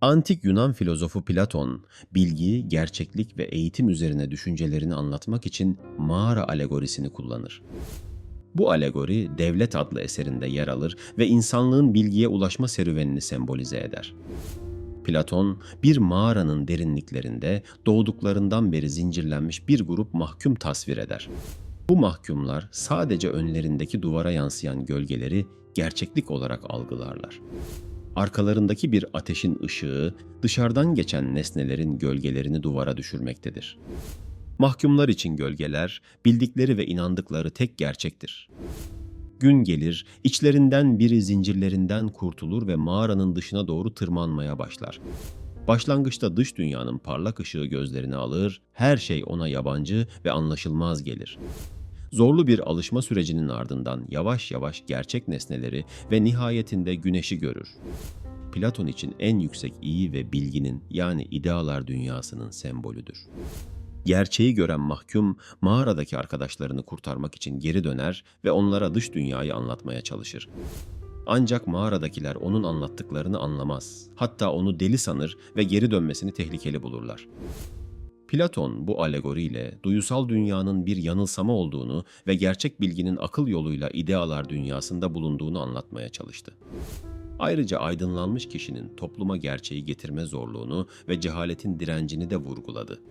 Antik Yunan filozofu Platon, bilgi, gerçeklik ve eğitim üzerine düşüncelerini anlatmak için mağara alegorisini kullanır. Bu alegori Devlet adlı eserinde yer alır ve insanlığın bilgiye ulaşma serüvenini sembolize eder. Platon, bir mağaranın derinliklerinde doğduklarından beri zincirlenmiş bir grup mahkum tasvir eder. Bu mahkumlar sadece önlerindeki duvara yansıyan gölgeleri gerçeklik olarak algılarlar. Arkalarındaki bir ateşin ışığı dışarıdan geçen nesnelerin gölgelerini duvara düşürmektedir. Mahkumlar için gölgeler, bildikleri ve inandıkları tek gerçektir. Gün gelir, içlerinden biri zincirlerinden kurtulur ve mağaranın dışına doğru tırmanmaya başlar. Başlangıçta dış dünyanın parlak ışığı gözlerini alır, her şey ona yabancı ve anlaşılmaz gelir. Zorlu bir alışma sürecinin ardından yavaş yavaş gerçek nesneleri ve nihayetinde güneşi görür. Platon için en yüksek iyi ve bilginin yani idealar dünyasının sembolüdür. Gerçeği gören mahkum mağaradaki arkadaşlarını kurtarmak için geri döner ve onlara dış dünyayı anlatmaya çalışır. Ancak mağaradakiler onun anlattıklarını anlamaz. Hatta onu deli sanır ve geri dönmesini tehlikeli bulurlar. Platon bu alegoriyle duyusal dünyanın bir yanılsama olduğunu ve gerçek bilginin akıl yoluyla idealar dünyasında bulunduğunu anlatmaya çalıştı. Ayrıca aydınlanmış kişinin topluma gerçeği getirme zorluğunu ve cehaletin direncini de vurguladı.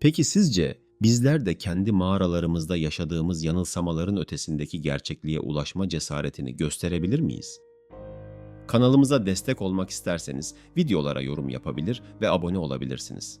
Peki sizce bizler de kendi mağaralarımızda yaşadığımız yanılsamaların ötesindeki gerçekliğe ulaşma cesaretini gösterebilir miyiz? Kanalımıza destek olmak isterseniz videolara yorum yapabilir ve abone olabilirsiniz.